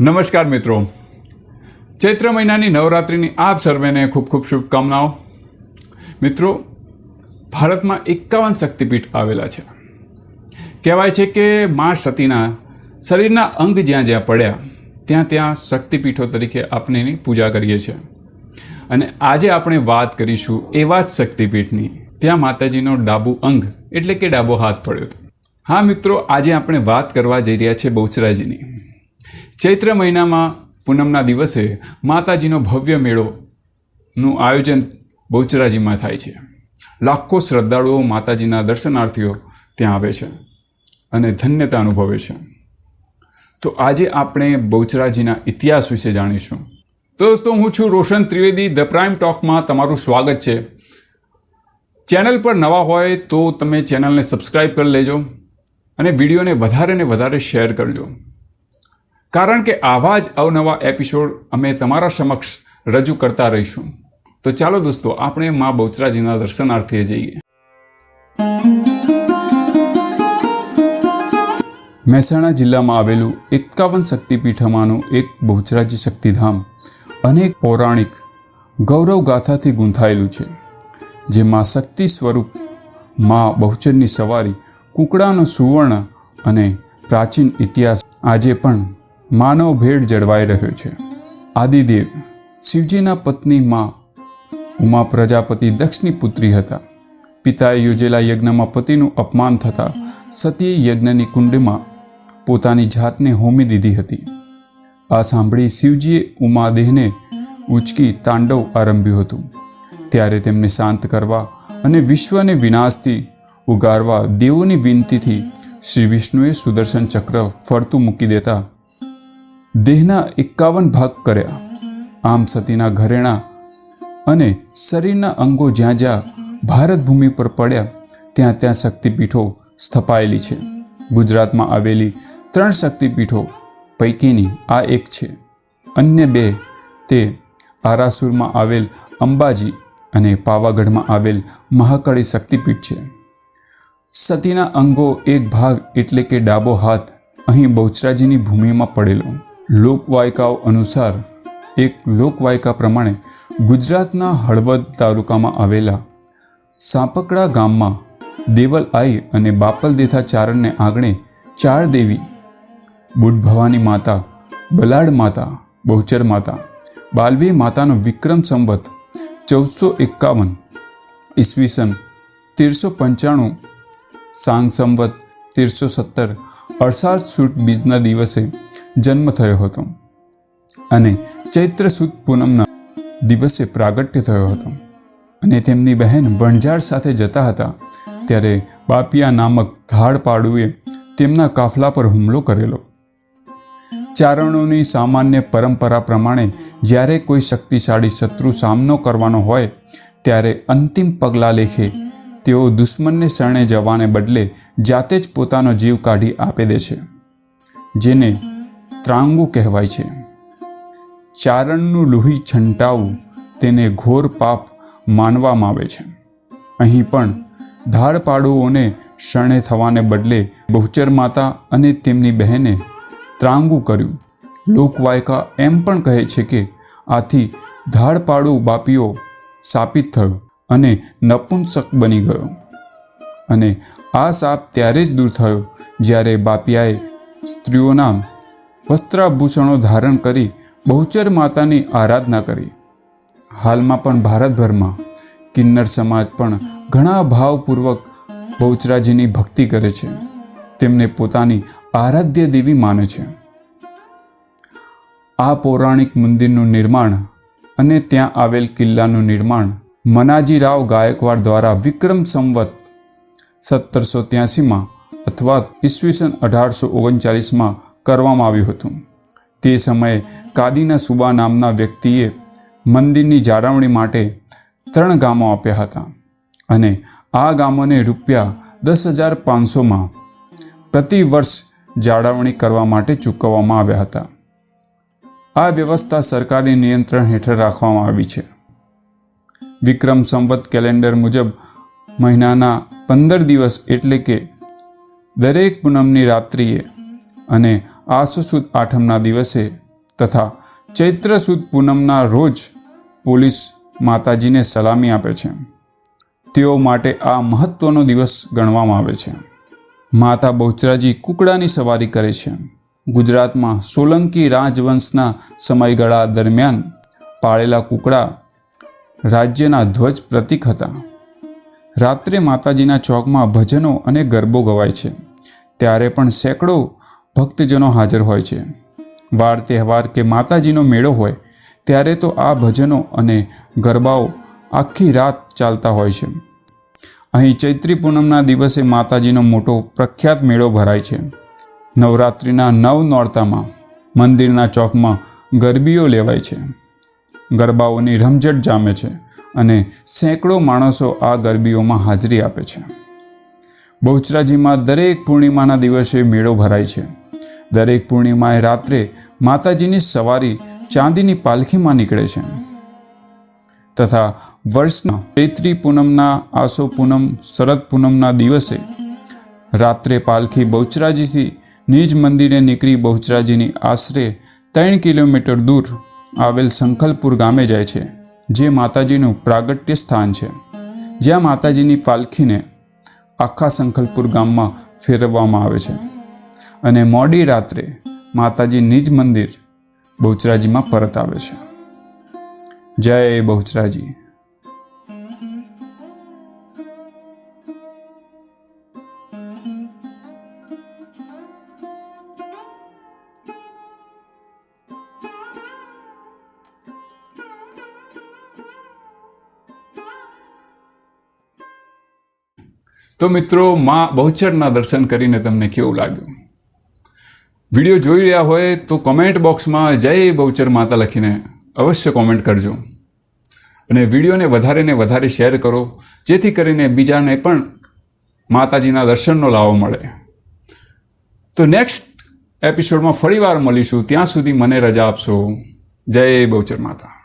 નમસ્કાર મિત્રો. ચૈત્ર મહિનાની નવરાત્રિની આપ સર્વેને ખૂબ ખૂબ શુભકામનાઓ. મિત્રો, ભારતમાં એકાવન શક્તિપીઠ આવેલા છે. કહેવાય છે કે મા સતીના શરીરના અંગ જ્યાં જ્યાં પડ્યા, ત્યાં ત્યાં શક્તિપીઠો તરીકે આપણે એની પૂજા કરીએ છીએ. અને આજે આપણે વાત કરીશું એવા જ શક્તિપીઠની. ત્યાં માતાજીનો ડાબુ અંગ, એટલે કે ડાબો હાથ પડ્યો હતો. હા મિત્રો, આજે આપણે વાત કરવા જઈ રહ્યા છીએ બહુચરાજીની. ચૈત્ર મહિનામાં પૂનમના દિવસે માતાજીનો ભવ્ય મેળોનું આયોજન બહુચરાજીમાં થાય છે. લાખો શ્રદ્ધાળુઓ માતાજીના દર્શનાર્થીઓ ત્યાં આવે છે અને ધન્યતા અનુભવે છે. તો આજે આપણે બહુચરાજીના ઇતિહાસ વિશે જાણીશું. તો દોસ્તો, હું છું રોશન ત્રિવેદી, ધ પ્રાઇમ ટોકમાં તમારું સ્વાગત છે. ચેનલ પર નવા હોય તો તમે ચેનલને સબસ્ક્રાઈબ કરી લેજો અને વિડીયોને વધારે ને વધારે શેર કરજો. કારણ કે આવા જ અવનવા એપિસોડ અમે તમારા સમક્ષ રજૂ કરતા રહીશું. તો ચાલો દોસ્તો, આપણે મા બહુચરાજીના દર્શનાર્થે જઈએ. મહેસાણા જિલ્લામાં આવેલું એકાવન શક્તિપીઠમાંનું એક બહુચરાજી શક્તિધામ અનેક પૌરાણિક ગૌરવ ગાથાથી ગૂંથાયેલું છે, જેમાં શક્તિ સ્વરૂપ મા બહુચરની સવારી કુકડાનો સુવર્ણ અને પ્રાચીન ઇતિહાસ આજે પણ માનવ ભેડ જળવાઈ રહ્યો છે. આદિદેવ, શિવજીના પત્ની મા ઉમા પ્રજાપતિ દક્ષની પુત્રી હતા. પિતાએ યોજેલા યજ્ઞમાં પતિનું અપમાન થતાં સતીએ યજ્ઞની કુંડમાં પોતાની જાતને હોમી દીધી હતી. આ સાંભળી શિવજીએ ઉમાદેહને ઉચકી તાંડવ આરંભ્યું હતું. ત્યારે તેમને શાંત કરવા અને વિશ્વને વિનાશથી ઉગારવા દેવોની વિનંતીથી શ્રી વિષ્ણુએ સુદર્શન ચક્ર ફરતું મૂકી દેતા દેહના એકાવન ભાગ કર્યા. આમ સતીના ઘરેણા અને શરીરના અંગો જ્યાં જ્યાં ભારત ભૂમિ પર પડ્યા, ત્યાં ત્યાં શક્તિપીઠો સ્થપાયેલી છે. ગુજરાતમાં આવેલી ત્રણ શક્તિપીઠો પૈકીની આ એક છે. અન્ય બે તે આરાસુરમાં આવેલ અંબાજી અને પાવાગઢમાં આવેલ મહાકાળી શક્તિપીઠ છે. સતીના અંગો એક ભાગ એટલે કે ડાબો હાથ અહીં બહુચરાજીની ભૂમિમાં પડેલો. લોકવાયકાઓ અનુસાર, એક લોકવાયકા પ્રમાણે ગુજરાતના હળવદ તાલુકામાં આવેલા સાપકડા ગામમાં દેવલ આઈ અને બાપલ દેથા ચારણને આંગણે ચાર દેવી બુઢ ભવાની માતા, બલાડ માતા, બહુચર માતા, બાલવી માતાનો વિક્રમ સંવત ચૌદસો એકાવન ઈસવીસન તેરસો પંચાણું, સાંગ સંવત તેરસો સત્તર અડસાઠ સુદ બીજના દિવસે જન્મ થયો હતો અને ચૈત્ર સુદ પૂનમના દિવસે પ્રાગટ્ય થયો હતો. અને તેમની બહેન વણઝાર સાથે જતા હતા ત્યારે બાપિયા નામક ધાડપાડુએ તેમના કાફલા પર હુમલો કરેલો. ચારણોની સામાન્ય પરંપરા પ્રમાણે જ્યારે કોઈ શક્તિશાળી શત્રુ સામનો કરવાનો હોય, ત્યારે અંતિમ પગલાં લેખે તેઓ દુશ્મનને શરણે જવાને બદલે જાતે જ પોતાનો જીવ કાઢી આપી દે છે, જેને ત્રાંગુ કહેવાય છે. ચારણનું લોહી છંટાવું તેને ઘોર પાપ માનવામાં આવે છે. અહીં પણ ધાડપાડુઓને શરણે થવાને બદલે બહુચર માતા અને તેમની બહેને ત્રાંગુ કર્યું. લોકવાયકા એમ પણ કહે છે કે આથી ધાડપાડુ બાપીઓ સાપિત થયો. અને નપુંસક બની ગયો. અને આ સાપ ત્યારે જ દૂર થયો જ્યારે બાપિયાએ સ્ત્રીઓના વસ્ત્રાભૂષણો ધારણ કરી બહુચર માતાની આરાધના કરી. હાલમાં પણ ભારતભરમાં કિન્નર સમાજ પણ ઘણા ભાવપૂર્વક બહુચરાજીની ભક્તિ કરે છે. તેમને પોતાની આરાધ્ય દેવી માને છે. આ પૌરાણિક મંદિરનું નિર્માણ અને ત્યાં આવેલ કિલ્લાનું નિર્માણ મનાજીરાવ ગાયકવાડ દ્વારા વિક્રમ સંવત સત્તરસો ત્યાસીમાં અથવા ઈસવીસન અઢારસો ઓગણચાલીસમાં કરવામાં આવ્યું હતું. તે સમયે કાદીના સુબા નામના વ્યક્તિએ મંદિરની જાળવણી માટે ત્રણ ગામો આપ્યા હતા અને આ ગામોને રૂપિયા દસ હજાર પાંચસોમાં પ્રતિ વર્ષ જાળવણી કરવા માટે ચૂકવવામાં આવ્યા હતા. આ વ્યવસ્થા સરકારી નિયંત્રણ હેઠળ રાખવામાં આવી છે. વિક્રમ સંવત કેલેન્ડર મુજબ મહિનાના પંદર દિવસ એટલે કે દરેક પૂનમની રાત્રિએ અને આસો સુદ આઠમના દિવસે તથા ચૈત્ર સુદ પૂનમના રોજ પોલીસ માતાજીને સલામી આપે છે. તેઓ માટે આ મહત્વનો દિવસ ગણવામાં આવે છે. માતા બહુચરાજી કુકડાની સવારી કરે છે. ગુજરાતમાં સોલંકી રાજવંશના સમયગાળા દરમિયાન પાળેલા કુકડા રાજ્યના ધ્વજ પ્રતીક હતા. રાત્રે માતાજીના ચોકમાં ભજનો અને ગરબો ગવાય છે. ત્યારે પણ સેંકડો ભક્તજનો હાજર હોય છે. વાર તહેવાર કે માતાજીનો મેળો હોય, ત્યારે તો આ ભજનો અને ગરબાઓ આખી રાત ચાલતા હોય છે. અહીં ચૈત્રી પૂનમના દિવસે માતાજીનો મોટો પ્રખ્યાત મેળો ભરાય છે. નવરાત્રિના નવ નોરતામાં મંદિરના ચોકમાં ગરબીઓ લેવાય છે. ગરબાઓની રમઝટ જામે છે અને સેંકડો માણસો આ ગરબીઓમાં હાજરી આપે છે. બહુચરાજીમાં દરેક પૂર્ણિમાના દિવસે મેળો ભરાય છે. દરેક પૂર્ણિમાએ રાત્રે માતાજીની સવારી ચાંદીની પાલખીમાં નીકળે છે. તથા વર્ષના ચૈત્રી પૂનમના, આસો પૂનમ, શરદ પૂનમના દિવસે રાત્રે પાલખી બહુચરાજીથી નિજ મંદિરે નીકળી બહુચરાજીની આશરે ત્રણ કિલોમીટર દૂર આવેલ સંખલપુર ગામે જાય છે, જે માતાજીનું પ્રાગટ્ય સ્થાન છે. જ્યાં માતાજીની પાલખીને આખા સંખલપુર ગામમાં ફેરવવામાં આવે છે. અને મોડી રાત્રે માતાજી નિજ મંદિર બહુચરાજીમાં પરત આવે છે. જય બહુચરાજી. તો મિત્રો, માં બહુચરના દર્શન કરીને તમને કેવું લાગ્યું? વીડિયો જોઈ રહ્યા હોય તો કોમેન્ટ બોક્સમાં જય બહુચર માતા લખીને અવશ્ય કોમેન્ટ કરજો. અને વિડીયોને વધારે ને વધારે શેર કરો, જેથી કરીને બીજાને પણ માતાજીના દર્શનનો લાવો મળે. તો નેક્સ્ટ એપિસોડમાં ફરીવાર મળીશું. ત્યાં સુધી મને રજા આપશો. જય બહુચર માતા.